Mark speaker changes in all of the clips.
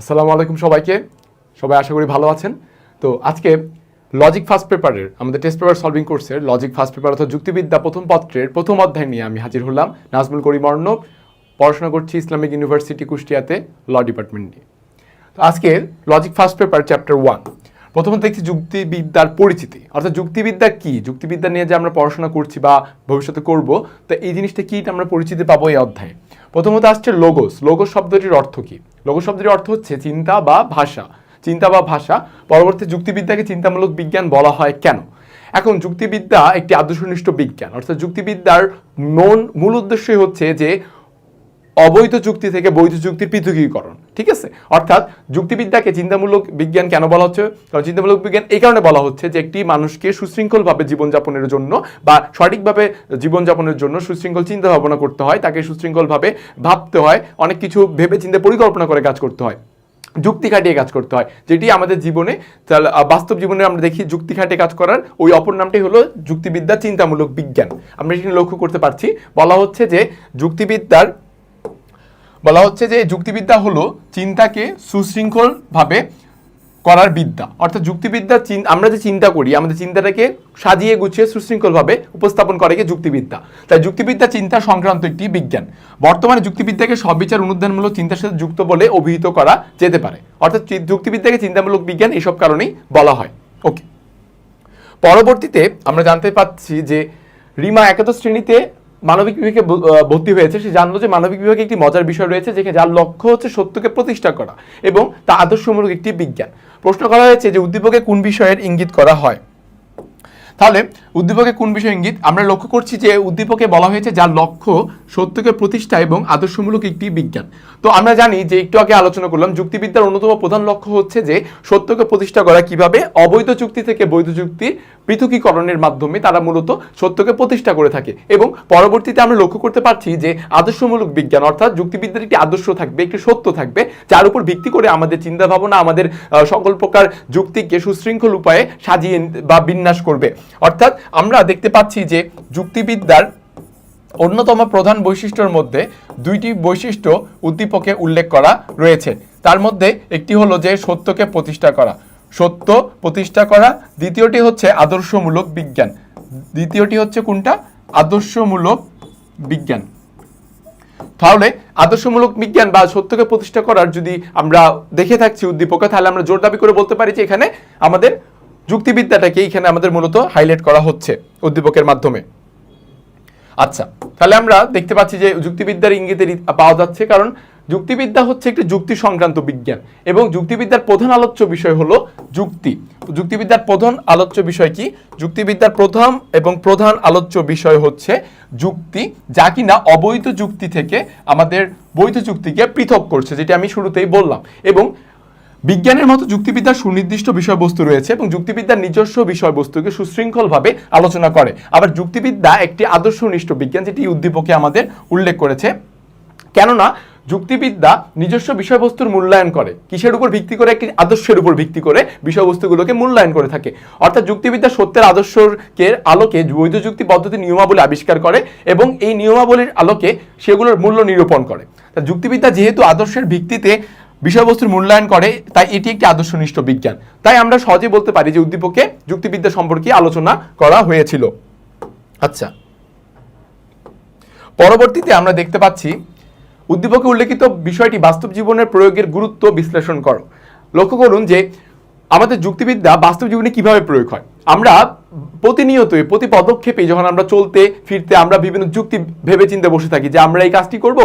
Speaker 1: আসসালামু আলাইকুম সবাইকে। সবাই আশা করি ভালো আছেন। তো আজকে লজিক ফার্স্ট পেপারের আমাদের টেস্ট পেপার সলভিং কোর্সের লজিক ফার্স্ট পেপার অর্থাৎ যুক্তিবিদ্যা প্রথম পত্রের প্রথম অধ্যায় নিয়ে আমি হাজির হলাম নাজমুল করিম অর্ণব, পড়াশোনা করছি ইসলামিক ইউনিভার্সিটি কুষ্টিয়াতে ল ডিপার্টমেন্ট নিয়ে। তো আজকে logic first paper chapter one প্রথমত দেখছি যুক্তিবিদ্যার পরিচিতি। অর্থাৎ যুক্তিবিদ্যা কি? যুক্তিবিদ্যা নিয়ে যে আমরা পড়াশোনা করছি বা ভবিষ্যতে করব, তো এই জিনিসটা কি আমরা পরিচিতি পাবো এই অধ্যায়ে? প্রথমত আসছে লোগোস লোগোস শব্দটির অর্থ কি? লোগো শব্দটির অর্থ হচ্ছে চিন্তা বা ভাষা। চিন্তা বা ভাষা। পরবর্তী যুক্তিবিদ্যাকে চিন্তামূলক বিজ্ঞান বলা হয় কেন? এখন যুক্তিবিদ্যা একটি আদর্শনিষ্ঠ বিজ্ঞান। অর্থাৎ যুক্তিবিদ্যার মন মূল উদ্দেশ্যই হচ্ছে যে অবৈধ যুক্তি থেকে বৈধ যুক্তির পৃথকীকরণ, ঠিক আছে? অর্থাৎ যুক্তিবিদ্যাকে চিন্তামূলক বিজ্ঞান কেন বলা হচ্ছে? কারণ চিন্তামূলক বিজ্ঞান এই কারণে বলা হচ্ছে যে একটি মানুষকে সুশৃঙ্খলভাবে জীবনযাপনের জন্য বা সঠিকভাবে জীবনযাপনের জন্য সুশৃঙ্খল চিন্তা ভাবনা করতে হয়, তাকে সুশৃঙ্খলভাবে ভাবতে হয়, অনেক কিছু ভেবে চিন্তে পরিকল্পনা করে কাজ করতে হয়, যুক্তি খাটিয়ে কাজ করতে হয়, যেটি আমাদের জীবনে বাস্তব জীবনে আমরা দেখি যুক্তি খাটিয়ে কাজ করার ওই অপর নামটি হলো যুক্তিবিদ্যা চিন্তামূলক বিজ্ঞান। আমরা সেখানে লক্ষ্য করতে পারছি, বলা হচ্ছে যে যুক্তিবিদ্যার বলা হচ্ছে যে যুক্তিবিদ্যা হলো চিন্তাকে সুশৃঙ্খলভাবে করার বিদ্যা। অর্থাৎ যুক্তিবিদ্যা আমরা যে চিন্তা করি, আমাদের চিন্তাটাকে সাজিয়ে গুছিয়ে সুশৃঙ্খলভাবে উপস্থাপন করে কি যুক্তিবিদ্যা। তাই যুক্তিবিদ্যা চিন্তা সংক্রান্ত একটি বিজ্ঞান। বর্তমানে যুক্তিবিদ্যাকে সব বিচার অনুদানমূলক চিন্তার সাথে যুক্ত বলে অভিহিত করা যেতে পারে। অর্থাৎ যুক্তিবিদ্যাকে চিন্তামূলক বিজ্ঞান এসব কারণেই বলা হয়। ওকে। পরবর্তীতে আমরা জানতে পাচ্ছি যে রিমা একাদশ শ্রেণীতে মানবিক বিভাগে ভর্তি হয়েছে। সে জানলো যে মানবিক বিভাগে একটি মজার বিষয় রয়েছে, যেখানে যার লক্ষ্য হচ্ছে সত্যকে প্রতিষ্ঠা করা এবং তা আদর্শমূলক একটি বিজ্ঞান। প্রশ্ন করা হয়েছে যে উদ্দীপকে কোন বিষয়ের ইঙ্গিত করা হয়? তাহলে উদ্দীপকে কোন বিষয় ইঙ্গিত? আমরা লক্ষ্য করছি যে উদ্দীপকে বলা হয়েছে যার লক্ষ্য সত্যকে প্রতিষ্ঠা এবং আদর্শমূলক একটি বিজ্ঞান। তো আমরা জানি যে একটু আগে আলোচনা করলাম, যুক্তিবিদ্যার অন্যতম প্রধান লক্ষ্য হচ্ছে যে সত্যকে প্রতিষ্ঠা করা কীভাবে অবৈধ যুক্তি থেকে বৈধ যুক্তির পৃথকীকরণের মাধ্যমে তারা মূলত সত্যকে প্রতিষ্ঠা করে থাকে এবং পরবর্তীতে আমরা লক্ষ্য করতে পারছি যে আদর্শমূলক বিজ্ঞান অর্থাৎ যুক্তিবিদ্যার একটি আদর্শ থাকবে, একটি সত্য থাকবে, যার উপর ভিত্তি করে আমাদের চিন্তা ভাবনা আমাদের সকল প্রকার যুক্তিকে সুশৃঙ্খল উপায়ে সাজিয়ে বা বিন্যাস করবে। অর্থাৎ আমরা দেখতে পাচ্ছি যে যুক্তিবিদ্যার অন্যতম প্রধান বৈশিষ্ট্যর মধ্যে দুইটি বৈশিষ্ট্য উদ্দীপকে উল্লেখ করা রয়েছে। তার মধ্যে একটি হলো যে সত্যকে প্রতিষ্ঠা করা। সত্য প্রতিষ্ঠা করা। দ্বিতীয়টি হচ্ছে আদর্শমূলক বিজ্ঞান। দ্বিতীয়টি হচ্ছে কোনটা? আদর্শমূলক বিজ্ঞান। তাহলে আদর্শমূলক বিজ্ঞান বা সত্যকে প্রতিষ্ঠা করার যদি আমরা দেখে থাকছি উদ্দীপকে তাহলে আমরা জোর দাবি করে বলতে পারি যে এখানে আমাদের যুক্তিবিদ্যাটাকে এখানে আমাদের মূলত হাইলাইট করা হচ্ছে উদ্দীপকের মাধ্যমে। আচ্ছা তাহলে আমরা দেখতে পাচ্ছি যে যুক্তিবিদ্যার ইঙ্গিতে পাওয়া যাচ্ছে কারণ যুক্তিবিদ্যা হচ্ছে একটি যুক্তি সংক্রান্ত বিজ্ঞান এবং যুক্তিবিদ্যার প্রধান আলোচ্য বিষয় হলো যুক্তি। যুক্তিবিদ্যার প্রধান আলোচ্য বিষয় কি? যুক্তিবিদ্যার প্রথম এবং প্রধান আলোচ্য বিষয় হচ্ছে যুক্তি যা কিনা অবৈধ যুক্তি থেকে আমাদের বৈধ যুক্তিকে পৃথক করছে, যেটা আমি শুরুতেই বললাম এবং বিজ্ঞানের মতো যুক্তিবিদ্যার সুনির্দিষ্ট বিষয়বস্তু রয়েছে এবং যুক্তিবিদ্যার নিজস্ব বিষয়বস্তুকে সুশৃঙ্খলভাবে আলোচনা করে। আবার যুক্তিবিদ্যা একটি আদর্শনিষ্ঠ বিজ্ঞান যেটি উদ্দীপকে আমাদের উল্লেখ করেছে। কেননা, যুক্তিবিদ্যা নিজস্ব বিষয়বস্তুর মূল্যায়ন করে। কিসের উপর ভিত্তি করে? একটি আদর্শের উপর ভিত্তি করে বিষয়বস্তুগুলোকে মূল্যায়ন করে থাকে। অর্থাৎ যুক্তিবিদ্যা সত্যের আদর্শকে আলোকে বৈধ যুক্তি পদ্ধতি নিয়মাবলী আবিষ্কার করে এবং এই নিয়মাবলীর আলোকে সেগুলোর মূল্য নিরূপণ করে। তা যুক্তিবিদ্যা যেহেতু আদর্শের ভিত্তিতে বিষয়বস্তুর মূল্যায়ন করে, তাই এটি একটি আদর্শনিষ্ঠ বিজ্ঞান। তাই আমরা সহজে বলতে পারি যে উদ্দীপকে যুক্তিবিদ্যা সম্পর্কে আলোচনা করা হয়েছিল। আচ্ছা। পরবর্তীতে আমরা দেখতে পাচ্ছি, উদ্দীপকে উল্লেখিত বিষয়টি বাস্তব জীবনের প্রয়োগের গুরুত্ব বিশ্লেষণ করো। লক্ষ্য করুন যে আমাদের যুক্তিবিদ্যা বাস্তব জীবনে কীভাবে প্রয়োগ হয়? আমরা প্রতিনিয়তই, প্রতি পদক্ষেপে যখন আমরা চলতে, ফিরতে, আমরা বিভিন্ন যুক্তি ভেবে চিন্তে বসে থাকি যে আমরা এই কাজটি করব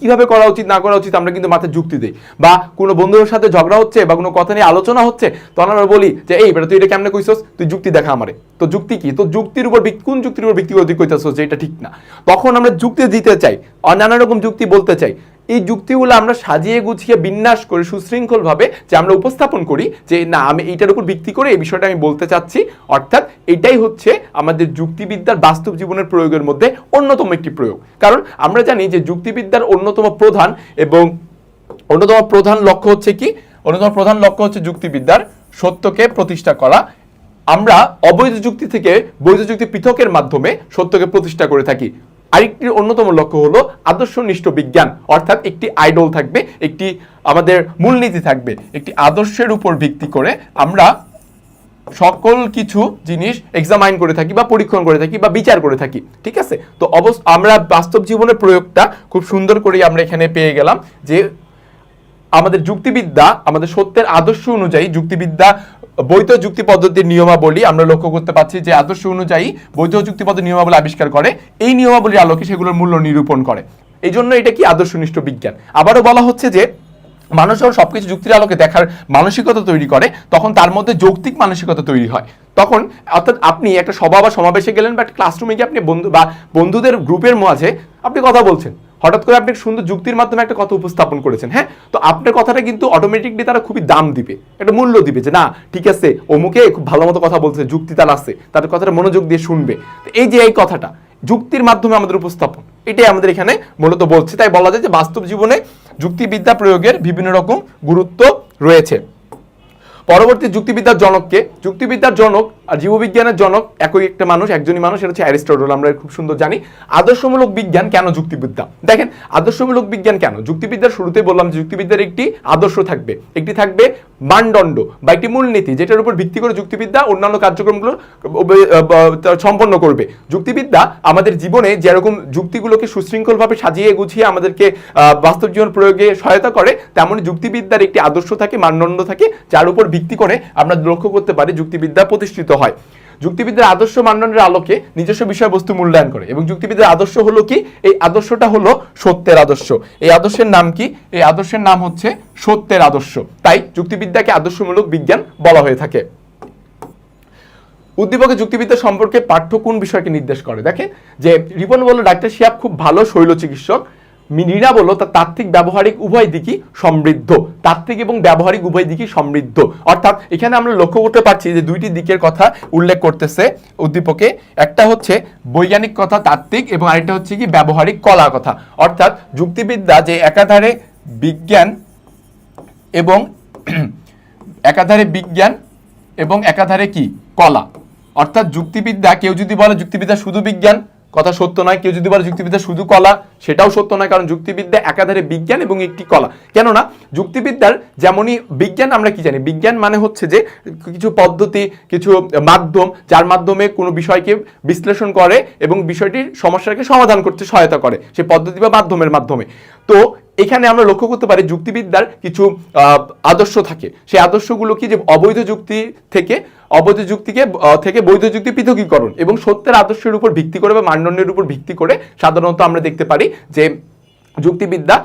Speaker 1: কীভাবে করা উচিত, না করা উচিত, আমরা কিন্তু মাথায় যুক্তি দিই। বা কোনো বন্ধুদের সাথে ঝগড়া হচ্ছে বা কোনো কথা নিয়ে আলোচনা হচ্ছে, তখন আমরা বলি যে, এই বেটা, তুই এটা কেমনে কইছস? তুই যুক্তি দেখা আমারে। তো যুক্তি কি? তো যুক্তির উপর কোন যুক্তির উপর ভিত্তি করে তুই যে এটা ঠিক না? তখন আমরা যুক্তি দিতে চাই নানা রকম যুক্তি বলতে চাই। এই যুক্তিগুলো আমরা সাজিয়ে গুছিয়ে বিন্যাস করে সুশৃঙ্খলভাবে যে আমরা উপস্থাপন করি যে না, আমি এইটার উপর ভিত্তি করে এই বিষয়টা আমি বলতে চাচ্ছি। অর্থাৎ এটাই হচ্ছে আমাদের যুক্তিবিদ্যার বাস্তব জীবনের প্রয়োগের মধ্যে অন্যতম একটি প্রয়োগ। কারণ আমরা জানি যে যুক্তিবিদ্যার অন্যতম প্রধান এবং অন্যতম প্রধান লক্ষ্য হচ্ছে কি? অন্যতম প্রধান লক্ষ্য হচ্ছে যুক্তিবিদ্যার সত্যকে প্রতিষ্ঠা করা। আমরা অবৈধ যুক্তি থেকে বৈধ যুক্তি পৃথকের মাধ্যমে সত্যকে প্রতিষ্ঠা করে থাকি। আরেকটি অন্যতম লক্ষ্য হলো আদর্শনিষ্ঠ বিজ্ঞান, অর্থাৎ একটি আইডল থাকবে, একটি আমাদের মূলনীতি থাকবে। একটি আদর্শের উপর ভিত্তি করে আমরা সকল কিছু জিনিস এক্সামাইন করে থাকি বা পরীক্ষণ করে থাকি বা বিচার করে থাকি, ঠিক আছে? তো অবশ্য আমরা বাস্তব জীবনের প্রয়োগটা খুব সুন্দর করে আমরা এখানে পেয়ে গেলাম যে আমাদের যুক্তিবিদ্যা, আমাদের সত্যের আদর্শ অনুযায়ী যুক্তিবিদ্যা বৈধ যুক্তি পদ্ধতির নিয়মাবলী আমরা লক্ষ্য করতে পারছি যে আদর্শ অনুযায়ী বৈধ যুক্তি পদ্ধতির নিয়মাবলী আবিষ্কার করে। এই নিয়মাবলীর আলোকে সেগুলোর মূল্য নিরূপণ করে। এই জন্য এটা কি আদর্শনিষ্ঠ বিজ্ঞান? আবারও বলা হচ্ছে যে মানুষ যখন সবকিছু যুক্তির আলোকে দেখার মানসিকতা তৈরি করে, তখন তার মধ্যে যৌক্তিক মানসিকতা তৈরি হয়। তখন অর্থাৎ আপনি একটা সভা বা সমাবেশে গেলেন বা একটা ক্লাসরুমে গিয়ে আপনি বন্ধু বা বন্ধুদের গ্রুপের মাঝে আপনি কথা বলছেন। হঠাৎ করে আপনি সুন্দর যুক্তির মাধ্যমে একটা কথা উপস্থাপন করেছেন হ্যাঁ? তো আপনার কথাটা কিন্তু অটোমেটিকলি তারা খুবই দাম দিবে, একটা মূল্য দিবে যে, না, ঠিক আছে, অমুকে খুব ভালো মতো কথা বলছে, যুক্তি তার আছে তার কথাটা মনোযোগ দিয়ে শুনবে। এই যে, এই কথাটা, যুক্তির মাধ্যমে আমাদের উপস্থাপন, এটাই আমাদের এখানে মূলত বলছে। তাই বলা যায় যে, বাস্তব জীবনে যুক্তিবিদ্যা প্রয়োগের বিভিন্ন রকম গুরুত্ব রয়েছে। পরবর্তী যুক্তিবিদ্যার জনককে, যুক্তিবিদ্যার জনক আর জীববিজ্ঞানের জনক একই একটা মানুষ, একজনই মানুষ এটা হচ্ছে অ্যারিস্টটল, আমরা খুব সুন্দর জানি। আদর্শমূলক বিজ্ঞান কেন যুক্তিবিদ্যা? দেখেন, আদর্শমূলক বিজ্ঞান কেন? যুক্তিবিদ্যার শুরুতেই বললাম যে যুক্তিবিদ্যার একটি আদর্শ থাকবে। একটি থাকবে মানদণ্ড বা একটি মূলনীতি, যেটার উপর ভিত্তি করে যুক্তিবিদ্যা অন্যান্য কার্যক্রমগুলো সম্পন্ন করবে। যুক্তিবিদ্যা আমাদের জীবনে যেরকম যুক্তিগুলোকে সুশৃঙ্খলভাবে সাজিয়ে গুছিয়ে আমাদেরকে বাস্তব জীবন প্রয়োগে সহায়তা করে তেমনই যুক্তিবিদ্যার একটি আদর্শ থাকে, মানদণ্ড থাকে, যার উপর ভিত্তি করে আমরা লক্ষ্য করতে পারি যুক্তিবিদ্যা প্রতিষ্ঠিত হয়। যুক্তিবিদ্যার আদর্শ মানদণ্ডের আলোকে নিজস্ব বিষয়বস্তু মূল্যায়ন করে এবং যুক্তিবিদ্যার আদর্শ হলো কি? এই আদর্শটা হলো সত্যের আদর্শ। এই আদর্শের নাম কি? এই আদর্শের নাম হচ্ছে সত্যের আদর্শ। তাই যুক্তিবিদ্যাকে আদর্শমূলক বিজ্ঞান বলা হয়ে থাকে। উদ্দীপকে যুক্তিবিদ্যা সম্পর্কে পাঠ্য কোন বিষয়কে নির্দেশ করে? দেখেন যে রিপন বলল, ডাক্তার শিয়াব খুব ভালো শৈল চিকিৎসক মিনিরা বলল তার তাত্ত্বিক ব্যবহারিক উভয় দিকই সমৃদ্ধ। তাত্ত্বিক এবং ব্যবহারিক উভয় দিকই সমৃদ্ধ। অর্থাৎ এখানে আমরা লক্ষ্য করতে পারছি যে দুইটি দিকের কথা উল্লেখ করতেছে উদ্দীপকে। একটা হচ্ছে বৈজ্ঞানিক কথা তাত্ত্বিক এবং আরেকটা হচ্ছে কি ব্যবহারিক কলা কথা। অর্থাৎ যুক্তিবিদ্যা যে একাধারে বিজ্ঞান এবং একাধারে বিজ্ঞান এবং একাধারে কি? কলা। অর্থাৎ যুক্তিবিদ্যা, কেউ যদি বলে যুক্তিবিদ্যা শুধু বিজ্ঞান কথা সত্য নয়, কেউ যদি বলে যুক্তিবিদ্যা শুধু কলা, সেটাও সত্য নয়, কারণ যুক্তিবিদ্যা একাধারে বিজ্ঞান এবং একটি কলা। কেননা, যুক্তিবিদ্যার যেমনই বিজ্ঞান, আমরা কি জানি? বিজ্ঞান মানে হচ্ছে যে কিছু পদ্ধতি, কিছু মাধ্যম, যার মাধ্যমে কোনো বিষয়কে বিশ্লেষণ করে এবং বিষয়টির সমস্যাকে সমাধান করতে সহায়তা করে, সে পদ্ধতি বা মাধ্যমের মাধ্যমে। তো এখানে আমরা লক্ষ্য করতে পারি যুক্তিবিদ্যার কিছু আদর্শ থাকে। সেই আদর্শগুলো কি যে অবৈধ যুক্তি থেকে, অবৈধ যুক্তিকে থেকে বৈধ যুক্তি পৃথকীকরণ এবং সত্যের আদর্শের উপর ভিত্তি করে বা মানদণ্ডের উপর ভিত্তি করে সাধারণত আমরা দেখতে পারি যে যুক্তিবিদ্যা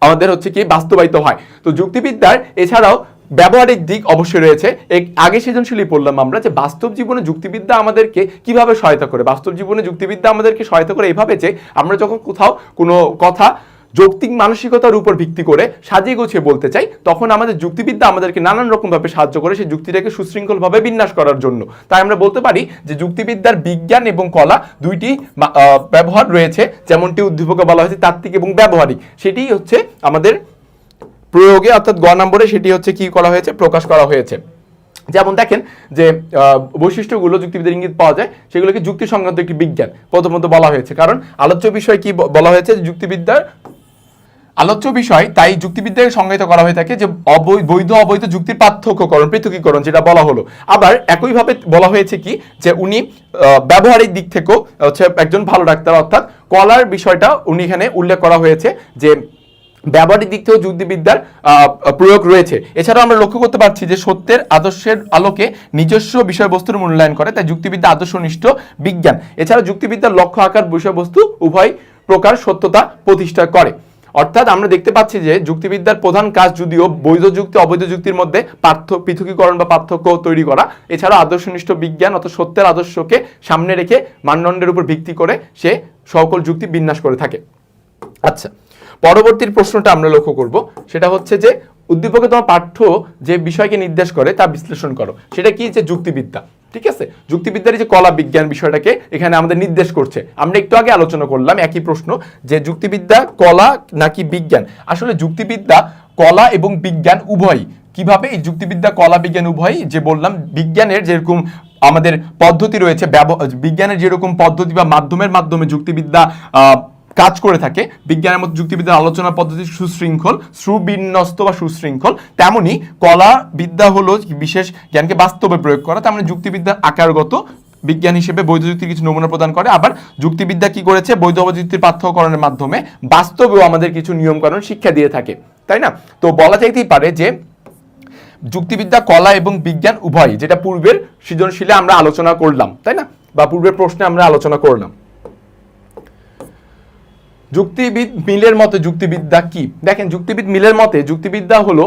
Speaker 1: আমাদের হচ্ছে কি বাস্তবায়িত হয়। তো যুক্তিবিদ্যার এছাড়াও ব্যবহারিক দিক অবশ্যই রয়েছে। এক- আগে সৃজনশীলই পড়লাম আমরা যে বাস্তব জীবনে যুক্তিবিদ্যা আমাদেরকে কীভাবে সহায়তা করে। বাস্তব জীবনে যুক্তিবিদ্যা আমাদেরকে সহায়তা করে এভাবে যে আমরা যখন কোথাও কোনো কথা যৌক্তিক মানসিকতার উপর ভিত্তি করে সাজিয়ে গুছিয়ে বলতে চাই, তখন আমাদের যুক্তিবিদ্যা আমাদেরকে নানান রকমভাবে সাহায্য করে সেই যুক্তিটাকে সুশৃঙ্খলভাবে বিন্যাস করার জন্য। তাই আমরা বলতে পারি যে যুক্তিবিদ্যার বিজ্ঞান এবং কলা দুইটি ব্যবহার রয়েছে, যেমনটি উদ্দীপকে বলা হয়েছে তাত্ত্বিক এবং ব্যবহারিক। সেটি হচ্ছে আমাদের প্রয়োগে, অর্থাৎ গ নম্বরে সেটি হচ্ছে কি করা হয়েছে? প্রকাশ করা হয়েছে। যেমন দেখেন যে বৈশিষ্ট্যগুলো যুক্তিবিদের ইঙ্গিত পাওয়া যায়, সেগুলোকে যুক্তি সংক্রান্ত একটি বিজ্ঞান প্রথমত বলা হয়েছে। কারণ আলোচ্য বিষয় কি বলা হয়েছে? যুক্তিবিদ্যার আলোচ্য বিষয়, তাই যুক্তিবিদ্যাকে সংজ্ঞায়িত করা হয়ে থাকে যে বৈধ অবৈধ যুক্তির পার্থক্যকরণ, পৃথকীকরণ যেটা বলা হলো। আবার একইভাবে বলা হয়েছে কি যে উনি ব্যবহারিক দিক থেকেও হচ্ছে একজন ভালো ডাক্তার, অর্থাৎ কলার বিষয়টা উনি এখানে উল্লেখ করা হয়েছে যে ব্যবহারিক দিক থেকেও যুক্তিবিদ্যার প্রয়োগ রয়েছে। এছাড়াও আমরা লক্ষ্য করতে পারছি যে সত্যের আদর্শের আলোকে নিজস্ব বিষয়বস্তুর মূল্যায়ন করে, তাই যুক্তিবিদ্যা আদর্শনিষ্ঠ বিজ্ঞান। এছাড়া যুক্তিবিদ্যার লক্ষ্য, আকার, বিষয়বস্তু উভয় প্রকার সত্যতা প্রতিষ্ঠা করে। অর্থাৎ আমরা দেখতে পাচ্ছি যে যুক্তিবিদ্যার প্রধান কাজ যদিও বৈধ যুক্তি, অবৈধ যুক্তির মধ্যে পার্থ, পৃথকীকরণ বা পার্থক্য তৈরি করা। এছাড়া আদর্শনিষ্ঠ বিজ্ঞান অর্থাৎ সত্যের আদর্শকে সামনে রেখে মানদণ্ডের উপর ভিত্তি করে সে সকল যুক্তি বিন্যাস করে থাকে। আচ্ছা পরবর্তীর প্রশ্নটা আমরা লক্ষ্য করব। সেটা হচ্ছে যে উদ্দীপকে তোমার পাঠ্য যে বিষয়কে নির্দেশ করে তা বিশ্লেষণ করো। সেটা কি? যে যুক্তিবিদ্যা। ঠিক আছে? যুক্তিবিদ্যার যে কলা বিজ্ঞান বিষয়টাকে এখানে আমাদের নির্দেশ করছে। আমরা একটু আগে আলোচনা করলাম একই প্রশ্ন যে যুক্তিবিদ্যা কলা নাকি বিজ্ঞান? আসলে যুক্তিবিদ্যা কলা এবং বিজ্ঞান উভয়ই। কীভাবে এই যুক্তিবিদ্যা কলা বিজ্ঞান উভয়ই? যে বললাম বিজ্ঞানের যেরকম আমাদের পদ্ধতি রয়েছে বিজ্ঞানের যেরকম পদ্ধতি বা মাধ্যমের মাধ্যমে যুক্তিবিদ্যা আহ, কাজ করে থাকে। বিজ্ঞানের মতো যুক্তিবিদ্যার আলোচনা পদ্ধতি সুশৃঙ্খল, সুবিন্যস্ত বা সুশৃঙ্খল। তেমনি কলা বিদ্যা হলো বিশেষ জ্ঞানকে বাস্তবে প্রয়োগ করা। তেমনি যুক্তিবিদ্যার আকারগত। বিজ্ঞান হিসেবে বৈধ যুক্তির কিছু নমুনা প্রদান করে। আবার যুক্তিবিদ্যা কি করেছে? বৈধ অবযুক্তির পার্থক্যকরণের মাধ্যমে বাস্তবেও আমাদের কিছু নিয়মকানুন শিক্ষা দিয়ে থাকে। তাই না? তো বলা যাইতেই পারে যে যুক্তিবিদ্যা, কলা এবং বিজ্ঞান উভয় যেটা পূর্বের সৃজনশীলে আমরা আলোচনা করলাম, তাই না? বা পূর্বের প্রশ্নে আমরা আলোচনা করলাম। যুক্তিবিদ মিলের মতে যুক্তিবিদ্যা কি? দেখেন, যুক্তিবিদ মিলের মতে যুক্তিবিদ্যা হলো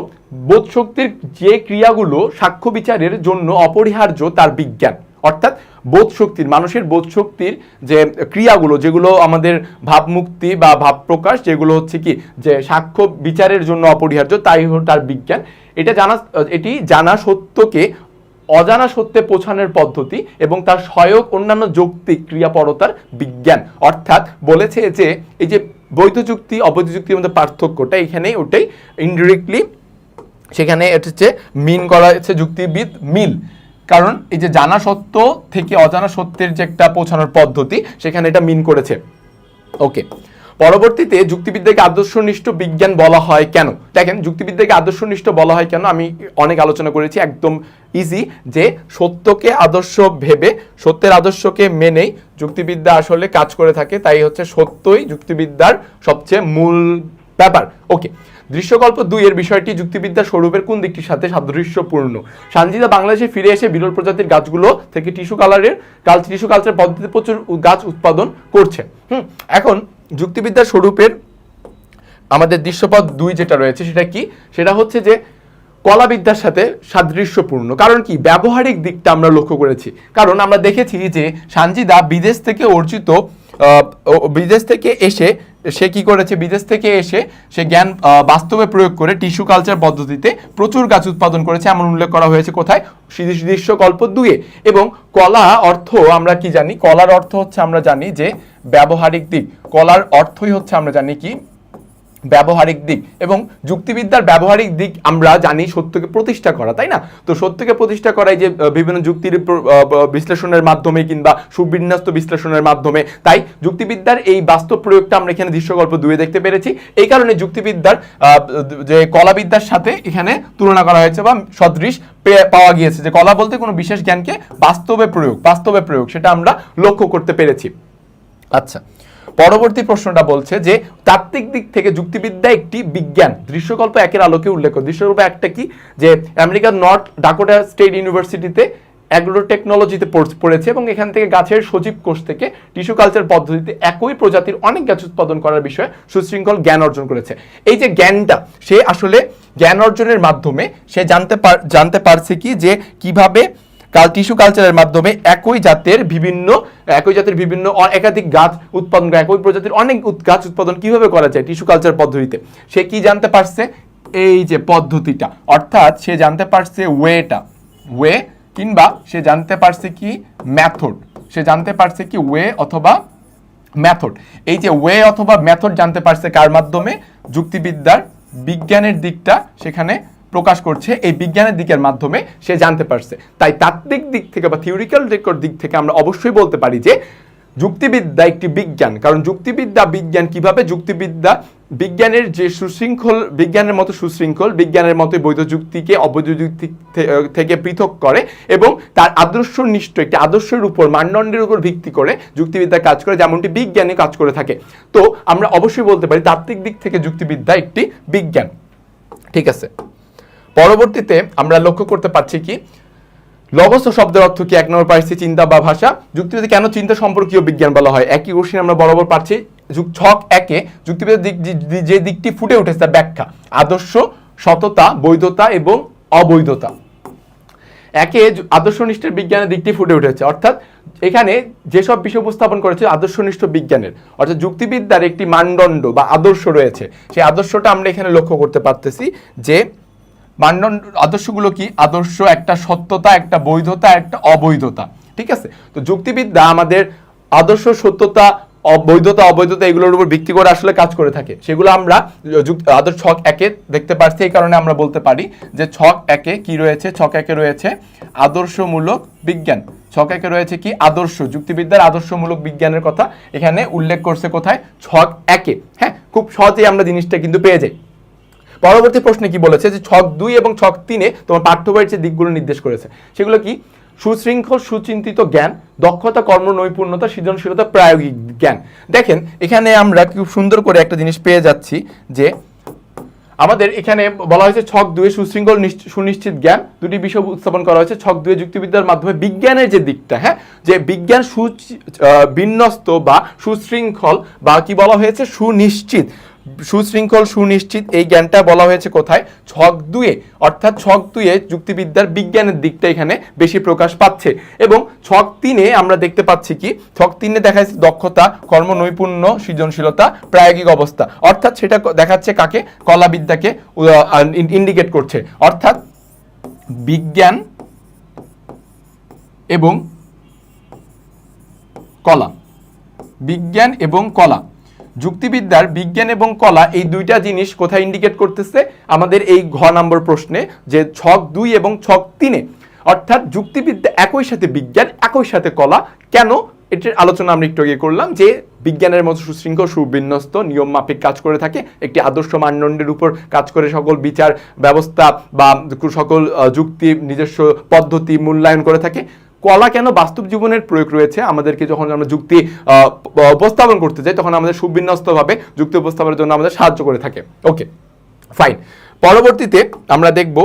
Speaker 1: বোধ শক্তির যে ক্রিয়াগুলো সাক্ষ্য বিচারের জন্য অপরিহার্য তার বিজ্ঞান। অর্থাৎ বোধ শক্তির মানুষের বোধ শক্তির যে ক্রিয়াগুলো, যেগুলো আমাদের ভাবমুক্তি বা ভাব প্রকাশ যেগুলো হচ্ছে কি, যে সাক্ষ্য বিচারের জন্য অপরিহার্য, তাই হলো তার বিজ্ঞান। এটা জানা, এটি জানা সত্যকে অজানা সত্যে পৌঁছানোর পদ্ধতি এবং তার সহায়ক অন্যান্য যৌক্তিক ক্রিয়াপরতার বিজ্ঞান। অর্থাৎ বলেছে যে, এই যে বৈধ যুক্তি, অবৈধ যুক্তির মধ্যে পার্থক্যটা এখানে ওটাই ইনডিরেক্টলি সেখানে এটা হচ্ছে মিন করা হচ্ছে যুক্তিবিদ মিল। কারণ এই যে জানা সত্য থেকে অজানা সত্যের যে একটা পৌঁছানোর পদ্ধতি, সেখানে এটা মিন করেছে। ওকে পরবর্তীতে যুক্তিবিদ্যাকে আদর্শনিষ্ঠ বিজ্ঞান বলা হয় কেন? দেখেন, যুক্তিবিদ্যাকে আদর্শনিষ্ঠ বলা হয় কেন? আমি অনেক আলোচনা করেছি, একদম ইজি যে সত্যকে আদর্শ ভেবে, সত্যের আদর্শকে মেনেই যুক্তিবিদ্যা আসলে কাজ করে থাকে। তাই হচ্ছে সত্যই যুক্তিবিদ্যার সবচেয়ে মূল ব্যাপার। ওকে দৃশ্যকল্প দুই এর বিষয়টি যুক্তিবিদ্যা স্বরূপের কোন দিকটির সাথে সাদৃশ্যপূর্ণ? সানজিদা বাংলাদেশে ফিরে এসে বিরল প্রজাতির গাছগুলো থেকে টিস্যু কালারের কাল টিস্যু কালচার পদ্ধতিতে প্রচুর গাছ উৎপাদন করছে। হুম, এখন যুক্তিবিদ্যা স্বরূপের আমাদের দৃশ্যপদ দুই যেটা রয়েছে সেটা কি? সেটা হচ্ছে যে কলাবিদ্যার সাথে সাদৃশ্যপূর্ণ। কারণ কি? ব্যবহারিক দিকটা আমরা লক্ষ্য করেছি। কারণ আমরা দেখেছি যে সানজিদা বিদেশ থেকে অর্জিত বিদেশ থেকে এসে সে কি করেছে? বিদেশ থেকে এসে সে জ্ঞান বাস্তবে প্রয়োগ করে টিস্যু কালচার পদ্ধতিতে প্রচুর গাছ উৎপাদন করেছে, এমন উল্লেখ করা হয়েছে কোথায়? দৃশ্য- দৃশ্যকল্প দুয়ে এবং কলা অর্থ আমরা কি জানি? কলার অর্থ হচ্ছে আমরা জানি যে ব্যবহারিক দিক। কলার অর্থই হচ্ছে আমরা জানি কি? ব্যবহারিক দিক এবং যুক্তিবিদ্যার ব্যবহারিক দিক আমরা জানি সত্যকে প্রতিষ্ঠা করা, তাই না? তো সত্যকে প্রতিষ্ঠা করাই যে বিভিন্ন যুক্তির বিশ্লেষণের মাধ্যমে কিংবা সুবিন্যস্ত বিশ্লেষণের মাধ্যমে, তাই যুক্তিবিদ্যার এই বাস্তব প্রয়োগটা আমরা এখানে দৃশ্যকল্প দুয়ে দেখতে পেরেছি। এই কারণে যুক্তিবিদ্যার যে কলাবিদ্যার সাথে এখানে তুলনা করা হয়েছে বা সদৃশ পাওয়া গিয়েছে। যে কলা বলতে কোনো বিশেষ জ্ঞানকে বাস্তবে প্রয়োগ বাস্তবে প্রয়োগ, সেটা আমরা লক্ষ্য করতে পেরেছি। আচ্ছা পরবর্তী প্রশ্নটা বলছে যে, তাত্ত্বিক দিক থেকে যুক্তিবিদ্যা একটি বিজ্ঞান। দৃশ্যকল্প একের আলোকে উল্লেখ করে। দৃশ্যকল্প একটা কি? যে, আমেরিকার নর্থ ডাকোটা স্টেট ইউনিভার্সিটিতে অ্যাগ্রো টেকনোলজিতে পড়েছে এবং এখান থেকে গাছের সজীব কোষ থেকে টিস্যু কালচার পদ্ধতিতে একই প্রজাতির অনেক গাছ উৎপাদন করার বিষয়ে সুশৃঙ্খল জ্ঞান অর্জন করেছে। এই যে জ্ঞানটা, সে আসলে জ্ঞান অর্জনের মাধ্যমে সে জানতে পার, জানতে পারছে কি? যে, কীভাবে কাল টিস্যু কালচারের মাধ্যমে একই জাতের বিভিন্ন, একই জাতের বিভিন্ন একাধিক গাছ উৎপাদন একই প্রজাতির অনেক গাছ উৎপাদন কীভাবে করা যায় টিস্যু কালচার পদ্ধতিতে? সে কি জানতে পারছে? এই যে পদ্ধতিটা। অর্থাৎ সে জানতে পারছে ওয়েটা। ওয়ে কিংবা সে জানতে পারছে কি? ম্যাথড সে জানতে পারছে কি? ওয়ে অথবা ম্যাথড এই যে ওয়ে অথবা মেথড জানতে পারছে কার মাধ্যমে? যুক্তিবিদ্যার বিজ্ঞানের দিকটা সেখানে প্রকাশ করছে এই বিজ্ঞানের দিকের মাধ্যমে সে জানতে পারছে। তাই তাত্ত্বিক দিক থেকে বা থিওরিক্যাল দিক থেকে আমরা অবশ্যই বলতে পারি যে যুক্তিবিদ্যা একটি বিজ্ঞান। কারণ যুক্তিবিদ্যা, বিজ্ঞান কীভাবে যুক্তিবিদ্যা? বিজ্ঞানের যে সুশৃঙ্খল, বিজ্ঞানের মতো সুশৃঙ্খল, বিজ্ঞানের মতো বৈধ যুক্তিকে অবৈধ যুক্তি থেকে পৃথক করে এবং তার আদর্শ আদর্শনিষ্ঠ একটি আদর্শের উপর মানদণ্ডের উপর ভিত্তি করে যুক্তিবিদ্যা কাজ করে, যেমনটি বিজ্ঞানী কাজ করে থাকে। তো আমরা অবশ্যই বলতে পারি তাত্ত্বিক দিক থেকে যুক্তিবিদ্যা একটি বিজ্ঞান। ঠিক আছে? পরবর্তীতে আমরা লক্ষ্য করতে পারছি কি লগস শব্দের অর্থ কি? এক নম্বর পারছি চিন্তা বা ভাষা। যুক্তিবিদ্যা কেন চিন্তা সম্পর্কীয় বিজ্ঞান বলা হয়? একই কোশ্চিন আমরা বরাবর পাচ্ছি ছক একে যুক্তিবিদ্যার দিক যে- দিকটি ফুটে উঠেছে তার ব্যাখ্যা। আদর্শ, সততা, বৈধতা এবং অবৈধতা। একে আদর্শনিষ্ঠের বিজ্ঞানের দিকটি ফুটে উঠেছে। অর্থাৎ এখানে যেসব বিষয় উপস্থাপন করেছে আদর্শনিষ্ঠ বিজ্ঞানের, অর্থাৎ যুক্তিবিদ্যার একটি মানদণ্ড বা আদর্শ রয়েছে। সেই আদর্শটা আমরা এখানে লক্ষ্য করতে পারতেছি যে মানদণ্ড আদর্শগুলো কি? আদর্শ একটা সত্যতা, একটা বৈধতা, একটা অবৈধতা। ঠিক আছে? তো যুক্তিবিদ্যা আমাদের আদর্শ, সত্যতা, অবৈধতা অবৈধতা এগুলোর উপর ভিত্তি করে আসলে কাজ করে থাকে। সেগুলো আমরা আদর্শ ছক একে দেখতে পারছি, এই কারণে আমরা বলতে পারি যে ছক একে কি রয়েছে? ছক একে রয়েছে আদর্শমূলক বিজ্ঞান। ছক একে রয়েছে কি? আদর্শ। যুক্তিবিদ্যার আদর্শমূলক বিজ্ঞানের কথা এখানে উল্লেখ করছে কোথায়? ছক একে। হ্যাঁ? খুব সহজেই আমরা জিনিসটা কিন্তু পেয়ে যাই। পরবর্তী প্রশ্নে কি বলেছে যে ছক দুই এবং ছক তিনে তোমার পাঠ্যবইয়ের যে দিকগুলো নির্দেশ করেছে, সেগুলো কি? সুশৃঙ্খল, সুচিন্তিত জ্ঞান, দক্ষতা, কর্ম, নৈপুণ্যতা, সৃজনশীলতা, প্রায়োগিক জ্ঞান। দেখেন, এখানে আমরা খুব সুন্দর করে একটা জিনিস পেয়ে যাচ্ছি যে আমাদের এখানে বলা হয়েছে ছক দুয়ে সুশৃঙ্খল সুনিশ্চিত জ্ঞান। দুটি বিষয় উপস্থাপন করা হয়েছে। ছক দুয়ে যুক্তিবিদ্যার মাধ্যমে বিজ্ঞানের যে দিকটা হ্যাঁ? যে বিজ্ঞান সু বিন্যস্ত বা সুশৃঙ্খল বা কি বলা হয়েছে? সুনিশ্চিত। সুশৃঙ্খল, সুনিশ্চিত, এই জ্ঞানটা বলা হয়েছে কোথায়? ছক দুয়ে অর্থাৎ ছক দুয়ে যুক্তিবিদ্যার বিজ্ঞানের দিকটা এখানে বেশি প্রকাশ পাচ্ছে। এবং ছক তিনে আমরা দেখতে পাচ্ছি কি? ছক তিনে দেখা যাচ্ছে দক্ষতা কর্ম নৈপুণ্য সৃজনশীলতা, প্রায়োগিক অবস্থা। অর্থাৎ সেটা দেখাচ্ছে কাকে? কলাবিদ্যাকে ইন্ডিকেট করছে। অর্থাৎ বিজ্ঞান এবং কলা। বিজ্ঞান এবং কলা। যুক্তিবিদ্যার, বিজ্ঞান এবং কলা এই দুইটা জিনিস কোথায় ইন্ডিকেট করতেছে? আমাদের এই ঘ নম্বর প্রশ্নে যে ছক দুই এবং ছক তিনে, অর্থাৎ যুক্তিবিদ্যা একই সাথে বিজ্ঞান, একই সাথে কলা, কেন? এটির আলোচনা আমরা একটু আগে করলাম যে বিজ্ঞানের মতো সুশৃঙ্খল, সুবিন্যস্ত, নিয়ম মাফিক কাজ করে থাকে, একটি আদর্শ মানদণ্ডের উপর কাজ করে সকল বিচার ব্যবস্থা বা সকল যুক্তি নিজস্ব পদ্ধতি মূল্যায়ন করে থাকে। কলা কেন বাস্তব জীবনের প্রয়োগ রয়েছে? আমাদেরকে যখন আমরা যুক্তি উপস্থাপন করতে যাই তখন আমাদের সুবিন্যস্তভাবে যুক্তি উপস্থাপনের জন্য আমাদের সাহায্য করে থাকে। ওকে ফাইন পরবর্তীতে আমরা দেখব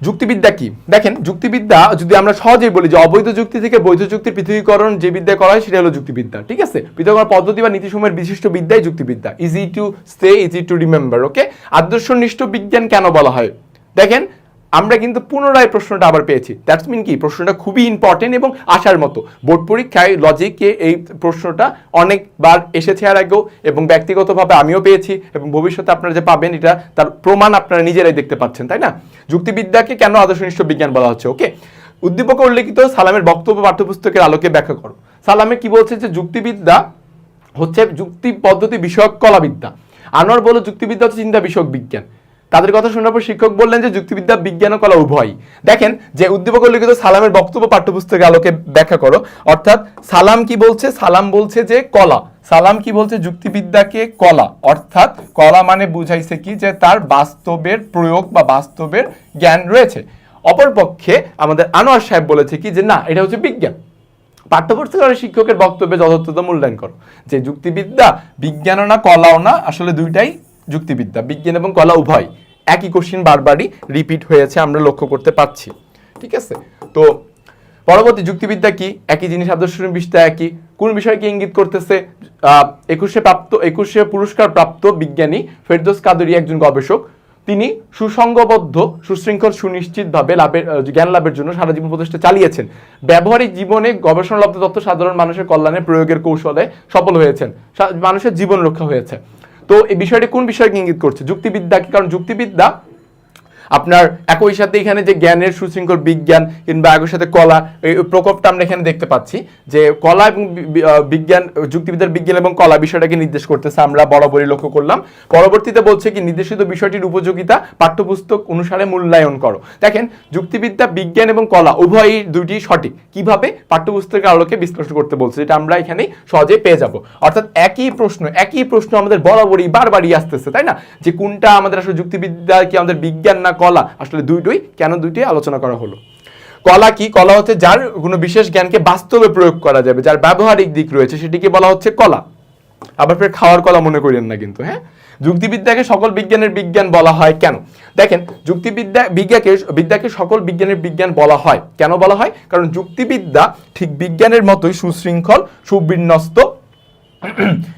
Speaker 1: যুক্তিবিদ্যা কি? দেখেন, যুক্তিবিদ্যা যদি আমরা সহজেই বলি যে অবৈধ যুক্তি থেকে বৈধ যুক্তির পৃথকীকরণ যে বিদ্যা করা হয়, সেটা হলো যুক্তিবিদ্যা, ঠিক আছে? পৃথকীকরণ পদ্ধতি বা নীতিসমূহের বিশিষ্ট বিদ্যাই যুক্তিবিদ্যা। Easy to stay easy to remember okay আদর্শনিষ্ঠ বিজ্ঞান কেন বলা হয়? দেখেন আমরা কিন্তু পুনরায় প্রশ্নটা আবার পেয়েছি। দ্যাটস মিন কি? প্রশ্নটা খুবই ইম্পর্টেন্ট এবং আসার মতো। বোর্ড পরীক্ষায় লজিকে এই প্রশ্নটা অনেকবার এসেছে আর আগেও এবং ব্যক্তিগতভাবে আমিও পেয়েছি এবং ভবিষ্যতে আপনারা যে পাবেন এটা, তার প্রমাণ আপনারা নিজেরাই দেখতে পাচ্ছেন, তাই না? যুক্তিবিদ্যাকে কেন আদর্শনিষ্ঠ বিজ্ঞান বলা হচ্ছে? ওকে উদ্দীপকে উল্লেখিত সালামের বক্তব্য পাঠ্যপুস্তকের আলোকে ব্যাখ্যা করো। সালামে কি বলছে যে যুক্তিবিদ্যা হচ্ছে যুক্তি পদ্ধতি বিষয়ক কলাবিদ্যা। আনোয়ার বলো যুক্তিবিদ্যা হচ্ছে চিন্তা বিষয়ক বিজ্ঞান। তাদের কথা শোনার পর শিক্ষক বললেন যে যুক্তিবিদ্যা, বিজ্ঞান ও কলা উভয়। দেখেন যে উদ্দীপক লিখিত সালামের বক্তব্য পাঠ্যপুস্তকের আলোকে ব্যাখ্যা করো। অর্থাৎ সালাম কি বলছে? সালাম বলছে যে কলা। সালাম কি বলছে? যুক্তিবিদ্যাকে কলা। অর্থাৎ কলা মানে বুঝাইছে কি? যে তার বাস্তবের প্রয়োগ বা বাস্তবের জ্ঞান রয়েছে। অপরপক্ষে আমাদের আনোয়ার সাহেব বলেছে কি? যে না, এটা হচ্ছে বিজ্ঞান। পাঠ্যপুস্তকের শিক্ষকের বক্তব্যে যথার্থতা মূল্যায়ন করো। যে যুক্তিবিদ্যা, বিজ্ঞানও না, কলাও না, আসলে দুইটাই যুক্তিবিদ্যা। বিজ্ঞান এবং কলা উভয়। একই কোশ্চিন বারবারই রিপিট হয়েছে, আমরা লক্ষ্য করতে পারছি। ঠিক আছে? তো পরবর্তী যুক্তিবিদ্যা কি? একই জিনিস আদর্শ বিষয়টা একই। কোন বিষয়কে ইঙ্গিত করতেছে? একুশে প্রাপ্ত, একুশে পুরস্কার প্রাপ্ত বিজ্ঞানী ফেরদোস কাদরি, একজন গবেষক। তিনি সুসংগবদ্ধ সুশৃঙ্খল, সুনিশ্চিতভাবে লাভের জ্ঞান লাভের জন্য সারা জীবন প্রচেষ্টা চালিয়েছেন। ব্যবহারিক জীবনে গবেষণালব্ধ তথ্য সাধারণ মানুষের কল্যাণে প্রয়োগের কৌশলে সফল হয়েছেন। মানুষের জীবন রক্ষা হয়েছে। তো এই বিষয়টি কোন বিষয়কে ইঙ্গিত করছে? যুক্তিবিদ্যা কি? কারণ যুক্তিবিদ্যা আপনার একই সাথে এখানে যে জ্ঞানের সুশৃঙ্খল বিজ্ঞান কিংবা একই সাথে কলা, এই প্রকোপটা আমরা এখানে দেখতে পাচ্ছি যে কলা এবং বিজ্ঞান, যুক্তিবিদ্যার বিজ্ঞান এবং কলা বিষয়টাকে নির্দেশ করতেছে, আমরা বরাবরই লক্ষ্য করলাম। পরবর্তীতে বলছে কি, নির্দেশিত বিষয়টির উপযোগিতা পাঠ্যপুস্তক অনুসারে মূল্যায়ন করো। দেখেন, যুক্তিবিদ্যা, বিজ্ঞান এবং কলা উভয়ই দুইটি সঠিক। কীভাবে? পাঠ্যপুস্তকের আলোকে বিশ্লেষণ করতে বলছে, যেটা আমরা এখানে সহজে পেয়ে যাব। অর্থাৎ একই প্রশ্ন একই প্রশ্ন আমাদের বরাবরই বারবারই আসতেছে, তাই না? যে কোনটা আমাদের আসলে যুক্তিবিদ্যা কি আমাদের বিজ্ঞান না কলা। আসলে দুইটাই, কেন দুইটি আলোচনা করা হলো। কলা কি? কলা হচ্ছে যার কোনো বিশেষ জ্ঞানকে বাস্তবে প্রয়োগ করা যাবে, যার ব্যবহারিক দিক রয়েছে, সেটিকে বলা হচ্ছে কলা। আবার ফের খাওয়ার কলা মনে করেন না কিন্তু হ্যাঁ? যুক্তিবিদ্যাকে সকল বিজ্ঞানের বিজ্ঞান বলা হয় কেন? দেখেন, যুক্তিবিদ্যা, বিজ্ঞাকে, বিদ্যাকে সকল বিজ্ঞানের বিজ্ঞান বলা হয়। কেন বলা হয়? কারণ যুক্তিবিদ্যা ঠিক বিজ্ঞানের মতোই সুশৃঙ্খল, সুবিন্যস্ত,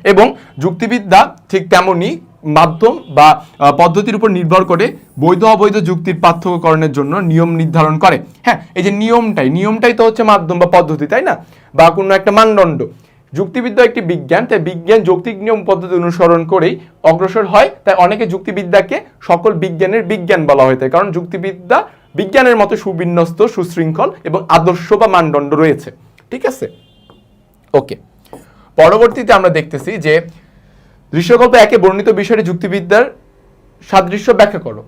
Speaker 1: এবং যুক্তিবিদ্যা ঠিক তেমনই মাধ্যম বা পদ্ধতির উপর নির্ভর করে বৈধ অবৈধ যুক্তির পার্থক্যকরণের জন্য নিয়ম নির্ধারণ করে। হ্যাঁ এই যে নিয়মটাই নিয়মটাই তো হচ্ছে মাধ্যম বা পদ্ধতি, তাই না? বা কোনো একটা মানদণ্ড। যুক্তিবিদ্যা একটি বিজ্ঞান, তাই বিজ্ঞান যৌক্তিক নিয়ম পদ্ধতি অনুসরণ করেই অগ্রসর হয়, তাই অনেকে যুক্তিবিদ্যাকে সকল বিজ্ঞানের বিজ্ঞান বলা হয়ে থাকে, কারণ যুক্তিবিদ্যা বিজ্ঞানের মতো সুবিন্যস্ত, সুশৃঙ্খল এবং আদর্শ বা মানদণ্ড রয়েছে। ঠিক আছে? ওকে। পরবর্তীতে আমরা দেখতেছি যে দৃশ্যকল্প একে বর্ণিত বিষয়টি যুক্তিবিদ্যার সাদৃশ্য ব্যাখ্যা করো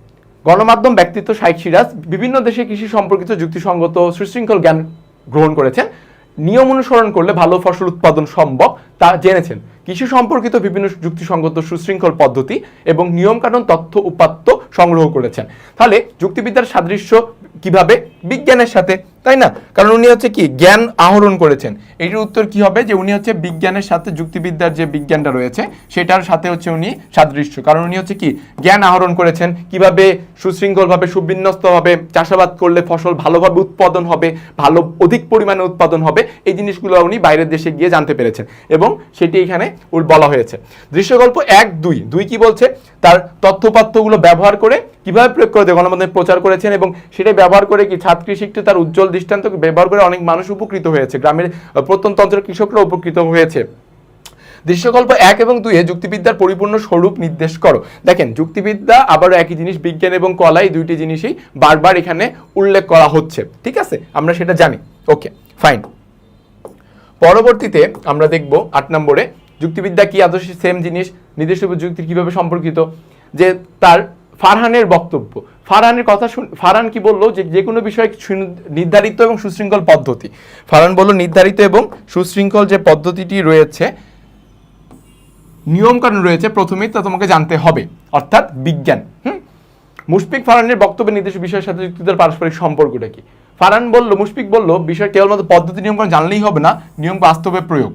Speaker 1: গণমাধ্যম, ব্যক্তিত্ব শাইক সিরাজ, বিভিন্ন দেশে কৃষি সম্পর্কিত যুক্তিসঙ্গত সুশৃঙ্খল জ্ঞান গ্রহণ করেছেন। নিয়ম অনুসরণ করলে ভালো ফসল উৎপাদন সম্ভব, তা জেনেছেন। কৃষি সম্পর্কিত বিভিন্ন যুক্তিসঙ্গত সুশৃঙ্খল পদ্ধতি এবং নিয়মকানুন তথ্য উপাত্ত সংগ্রহ করেছেন। তাহলে যুক্তিবিদ্যার সাদৃশ্য কীভাবে? বিজ্ঞানের সাথে, তাই না? কারণ উনি হচ্ছে কি? জ্ঞান আহরণ করেছেন। এটির উত্তর কি হবে? যে উনি হচ্ছে বিজ্ঞানের সাথে যুক্তিবিদ্যার যে বিজ্ঞানটা রয়েছে, সেটার সাথে হচ্ছে উনি সাদৃশ্য। কারণ উনি হচ্ছে কি? জ্ঞান আহরণ করেছেন। কীভাবে সুশৃঙ্খলভাবে, সুবিন্যস্তভাবে চাষাবাদ করলে ফসল ভালোভাবে উৎপাদন হবে, ভালো অধিক পরিমাণে উৎপাদন হবে, এই জিনিসগুলো উনি বাইরের দেশে গিয়ে জানতে পেরেছেন। এবং সেটি এখানে বলা হয়েছে। দৃশ্যকল্প এক, দুই। দুই কি বলছে? তার তথ্যপাত্রগুলো ব্যবহার করে কীভাবে প্রয়োগ করে গণমাধ্যমে প্রচার করেছেন এবং সেটাই ব্যবহার করে কি ছাদ কৃষিতে তার উজ্জ্বল দৃষ্টান্ত ব্যবহার করে অনেক মানুষ উপকৃত হয়েছে? গ্রামের প্রত্যন্ত অঞ্চলের কৃষকরা উপকৃত হয়েছে। দৃশ্যকল্প এক এবং দুইয়ে যুক্তিবিদ্যার পরিপূর্ণ স্বরূপ নির্দেশ করো। দেখেন, যুক্তিবিদ্যা আবারও একই জিনিস, বিজ্ঞান এবং কলা এই দুইটি জিনিসই বারবার এখানে উল্লেখ করা হচ্ছে। ঠিক আছে? আমরা সেটা জানি। Okay, fine. পরবর্তীতে আমরা দেখব আট নম্বরে যুক্তিবিদ্যা কি আদর্শ সেম জিনিস? নির্দিষ্ট যুক্তি কীভাবে সম্পর্কিত? যে তার ফারহানের বক্তব্য। ফারহানের কথা শুন, ফারহান কি বলল? যে যে কোনো বিষয়ে নির্ধারিত এবং সুশৃঙ্খল পদ্ধতি। ফারহান বলল, নির্ধারিত এবং সুশৃঙ্খল যে পদ্ধতিটি রয়েছে, নিয়মকানুন রয়েছে প্রথমেই তা তোমাকে জানতে হবে। অর্থাৎ বিজ্ঞান। হুম? মুশফিক ফারহানের বক্তব্যে নির্দিষ্ট বিষয়ের সাথে যুক্তিদের পারস্পরিক সম্পর্কটা কি? ফারহান বলল, মুশফিক বলল, বিষয় কেবলমাত্র পদ্ধতি নিয়মকানুন জানলেই হবে না, নিয়ম বাস্তবে প্রয়োগ।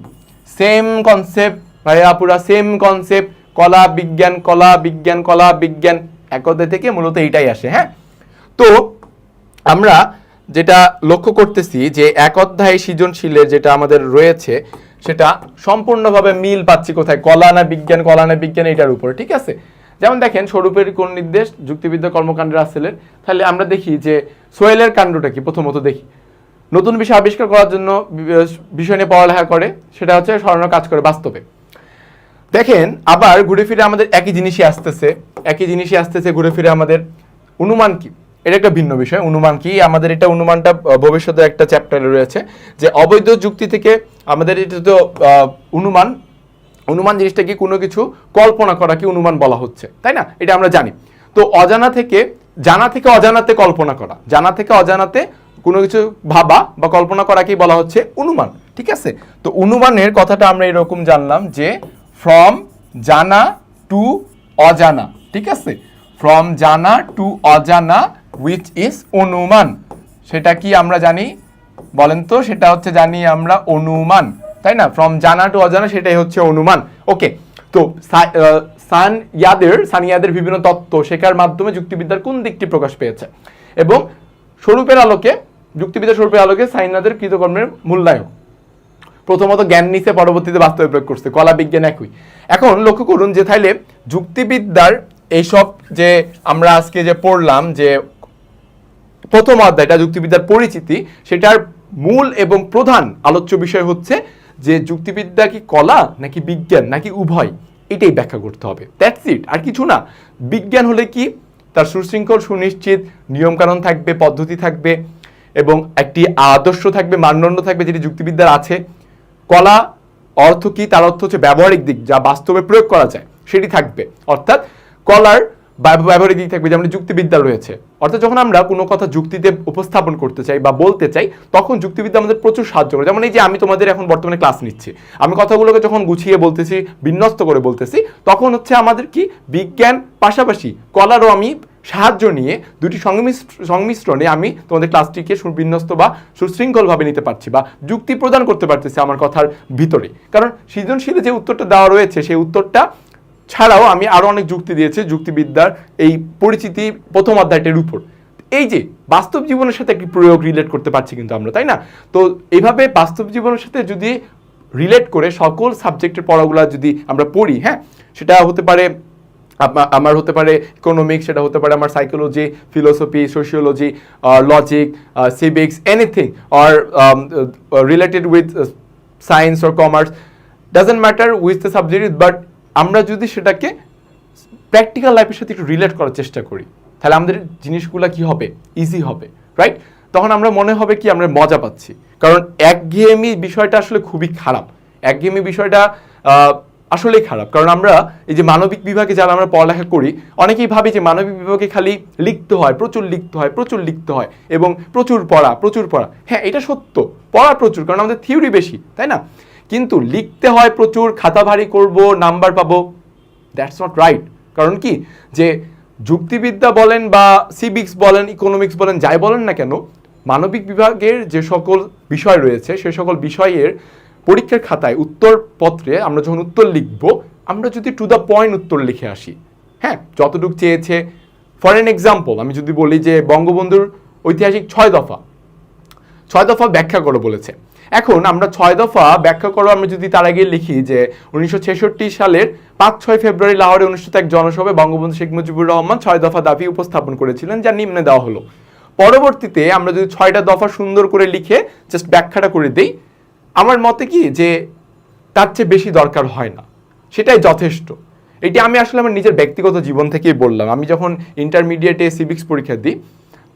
Speaker 1: সেম কনসেপ্ট ভাইয়া পুরা সেম কনসেপ্ট কলা বিজ্ঞান কলা বিজ্ঞান কলা বিজ্ঞান এক অধ্যায় থেকে মূলত এইটাই আসে হ্যাঁ? তো আমরা যেটা লক্ষ্য করতেছি যে এক অধ্যায় সৃজনশীলের যেটা আমাদের রয়েছে, সেটা সম্পূর্ণভাবে মিল পাচ্ছি কোথায়? কলা না বিজ্ঞান, কলা না বিজ্ঞান এটার উপরে, ঠিক আছে? যেমন দেখেন, স্বরূপের কোন নির্দেশ, যুক্তিবিদ্যা কর্মকাণ্ডের রাসেলের তাহলে আমরা দেখি যে সোয়েলের কাণ্ডটা কি? প্রথমত দেখি। নতুন বিষয় আবিষ্কার করার জন্য বিষয় নিয়ে পড়ালেখা করে, সেটা হচ্ছে স্মরণ কাজ করে বাস্তবে। দেখেন, আবার ঘুরে ফিরে আমাদের একই জিনিসই আসতেছে। একই জিনিসই আসতেছে ঘুরে ফিরে আমাদের। অনুমান কি? এটা একটা ভিন্ন বিষয়। অনুমান কি? আমাদের এটা অনুমানটা ভবিষ্যতে একটা চ্যাপ্টারে রয়েছে যে অবৈধ যুক্তি থেকে আমাদের এটা তো অনুমান। অনুমান জিনিসটা কি? কোনো কিছু কল্পনা করা কি অনুমান বলা হচ্ছে। তাই না? এটা আমরা জানি। তো অজানা থেকে, জানা থেকে অজানাতে কল্পনা করা। জানা থেকে অজানাতে কোনো কিছু ভাবা বা কল্পনা করাকেই বলা হচ্ছে অনুমান, ঠিক আছে? তো অনুমানের কথাটা আমরা এরকম জানলাম যে ফ্রম জানা টু অজানা, ঠিক আছে? ফ্রম জানা টু অজানা উইচ ইজ অনুমান। সেটা কি আমরা জানি? বলেন তো, সেটা হচ্ছে জানি আমরা অনুমান, তাই না? ফ্রম জানা টু অজানা, সেটাই হচ্ছে অনুমান। ওকে তো সান ইয়াদের সানিয়াদের বিভিন্ন তত্ত্ব শেখার মাধ্যমে যুক্তিবিদ্যার কোন দিকটি প্রকাশ পেয়েছে? এবং স্বরূপের আলোকে যুক্তিবিদ্যার স্বরূপের আলোকে সাইনাদের কৃতকর্মের মূল্যায়ন। প্রথমত জ্ঞান নিতে পরবর্তীতে বাস্তবে প্রয়োগ করছে। কলা বিজ্ঞান একই। এখন লক্ষ্য করুন যে তাইলে যুক্তিবিদ্যার এইসব যে আমরা আজকে যে পড়লাম, যে প্রথম অধ্যায়টা যুক্তিবিদ্যার পরিচিতি, সেটার মূল এবং প্রধান আলোচ্য বিষয় হচ্ছে যে যুক্তিবিদ্যা কি কলা, নাকি বিজ্ঞান, নাকি উভয়? এটাই ব্যাখ্যা করতে হবে। দ্যাটস ইট আর কিছু না। বিজ্ঞান হলে কি তার সুশৃঙ্খল, সুনিশ্চিত নিয়মকানুন থাকবে, পদ্ধতি থাকবে এবং একটি আদর্শ থাকবে, মানদণ্ড থাকবে যেটি যুক্তিবিদ্যার আছে। কলা অর্থ কি? তার অর্থ হচ্ছে ব্যবহারিক দিক যা বাস্তবে প্রয়োগ করা যায়, সেটি থাকবে। অর্থাৎ কলার ব্যবহারিক দিক থাকবে, যেমন যুক্তিবিদ্যা রয়েছে। অর্থাৎ যখন আমরা কোনো কথা যুক্তিতে উপস্থাপন করতে চাই বা বলতে চাই, তখন যুক্তিবিদ্যা আমাদের প্রচুর সাহায্য করে। যেমন এই যে আমি তোমাদের এখন বর্তমানে ক্লাস নিচ্ছি, আমি কথাগুলোকে যখন গুছিয়ে বলতেছি, বিন্যস্ত করে বলতেছি, তখন হচ্ছে আমাদের কি বিজ্ঞান পাশাপাশি কলারও আমি সাহায্য নিয়ে দুটি সংমিশ্র- সংমিশ্রণে আমি তোমাদের ক্লাসটিকে সুবিন্যস্ত বা সুশৃঙ্খলভাবে নিতে পারছি বা যুক্তি প্রদান করতে পারতেছি আমার কথার ভিতরে। কারণ সৃজনশীলে যে উত্তরটা দেওয়া রয়েছে, সেই উত্তরটা ছাড়াও আমি আরও অনেক যুক্তি দিয়েছি, যুক্তিবিদ্যার এই পরিচিতি প্রথম অধ্যায়টির উপর। এই যে, বাস্তব জীবনের সাথে একটি প্রয়োগ রিলেট করতে পারছি কিন্তু আমরা, তাই না? তো এইভাবে বাস্তব জীবনের সাথে যদি রিলেট করে সকল সাবজেক্টের পড়াগুলো যদি আমরা পড়ি হ্যাঁ? সেটা হতে পারে আমার হতে পারে ইকোনমিক্স সেটা হতে পারে আমার psychology philosophy sociology logic civics anything or related with science or commerce doesn't matter with the subject but আমরা যদি সেটাকে প্র্যাকটিক্যাল লাইফের সাথে একটু রিলেট করার চেষ্টা করি, তাহলে আমাদের জিনিসগুলো কি হবে? ইজি হবে রাইট তখন আমরা মনে হবে কি, আমরা মজা পাচ্ছি। কারণ একঘেয়েমি বিষয়টা আসলে খুবই খারাপ। একঘেয়েমি বিষয়টা আসলেই খারাপ। কারণ আমরা এই যে মানবিক বিভাগে যারা আমরা পড়ালেখা করি, অনেকেই ভাবি যে মানবিক বিভাগে খালি লিখতে হয়, প্রচুর লিখতে হয়, প্রচুর লিখতে হয় এবং প্রচুর পড়া প্রচুর পড়া। হ্যাঁ এটা সত্য। পড়া প্রচুর, কারণ আমাদের থিওরি বেশি, তাই না? কিন্তু লিখতে হয় প্রচুর খাতা ভারী করব, নাম্বার পাবো। দ্যাটস নট রাইট কারণ কি? যে যুক্তিবিদ্যা বলেন বা সিভিক্স বলেন ইকোনমিক্স বলেন, যাই বলেন না কেন, মানবিক বিভাগের যে সকল বিষয় রয়েছে, সে সকল বিষয়ের পরীক্ষার খাতায় উত্তরপত্রে আমরা যখন উত্তর লিখব, আমরা যদি টু দ্য পয়েন্ট উত্তর লিখে আসি। হ্যাঁ যতটুকু চেয়েছে ফর এন এক্সাম্পল আমি যদি বলি যে বঙ্গবন্ধুর ঐতিহাসিক ছয় দফা ছয় দফা ব্যাখ্যা করো বলেছে। এখন আমরা ছয় দফা ব্যাখ্যা করো, আমরা যদি তার আগে লিখি যে উনিশশো ছেষট্টি সালের পাঁচ, ছয় ফেব্রুয়ারি লাহোরে অনুষ্ঠিত এক জনসভায় বঙ্গবন্ধু শেখ মুজিবুর রহমান ছয় দফা দাবি উপস্থাপন করেছিলেন, যা নিম্নে দেওয়া হলো। পরবর্তীতে আমরা যদি ছয়টা দফা সুন্দর করে লিখে জাস্ট ব্যাখ্যাটা করে দেই, আমার মতে কি যে তার চেয়ে বেশি দরকার হয় না, সেটাই যথেষ্ট। এটি আমি আসলে আমার নিজের ব্যক্তিগত জীবন থেকেই বললাম। আমি যখন ইন্টারমিডিয়েটে সিভিক্স পরীক্ষা দিই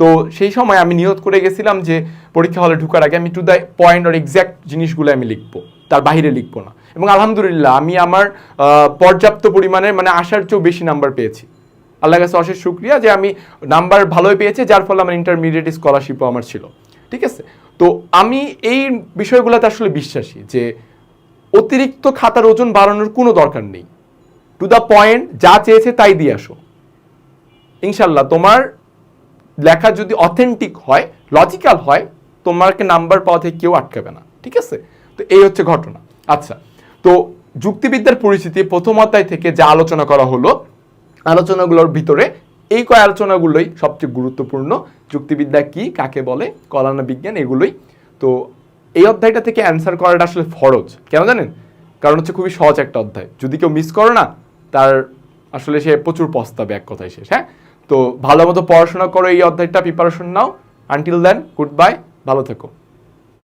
Speaker 1: তো সেই সময় আমি নিয়ত করে গেছিলাম যে পরীক্ষা হলে ঢুকার আগে আমি টু দ্য পয়েন্ট আর এক্স্যাক্ট জিনিসগুলো আমি লিখব, তার বাইরে লিখব না। এবং আলহামদুলিল্লাহ আমি আমার পর্যাপ্ত পরিমাণের মানে আসার চেয়েও বেশি নাম্বার পেয়েছি। আল্লাহ কাছে অশেষ শুক্রিয়া যে আমি নাম্বার ভালোই পেয়েছি, যার ফলে আমার ইন্টারমিডিয়েট স্কলারশিপও আমার ছিল। ঠিক আছে? তো আমি এই বিষয়গুলোতে আসলে বিশ্বাসী যে অতিরিক্ত খাতার ওজন বাড়ানোর কোনো দরকার নেই। টু দ্য পয়েন্ট যা চেয়েছে তাই দিয়ে আসো। ইনশাল্লাহ তোমার লেখা যদি অথেন্টিক হয় লজিক্যাল হয়, তোমাকে নাম্বার পাওয়া থেকে কেউ আটকাবে না, ঠিক আছে? তো এই হচ্ছে ঘটনা। আচ্ছা তো যুক্তিবিদ্যার পরিস্থিতি প্রথম অধ্যায় থেকে যা আলোচনা করা হলো, আলোচনাগুলোর ভিতরে এই কয় আলোচনাগুলোই সবচেয়ে গুরুত্বপূর্ণ, যুক্তিবিদ্যা কি, কাকে বলে, কলানা বিজ্ঞান, এগুলোই। তো এই অধ্যায়টা থেকে অ্যান্সার করাটা আসলে ফরজ, কেন জানেন? কারণ হচ্ছে খুবই সহজ একটা অধ্যায়। যদি কেউ মিস করো না, তার আসলে সে প্রচুর পস্তাবে এক কথায় শেষ হ্যাঁ? তো ভালো মতো পড়াশোনা করো এই অধ্যায়টা প্রিপারেশন নাও। আনটিল দেন গুড বাই ভালো থেকো।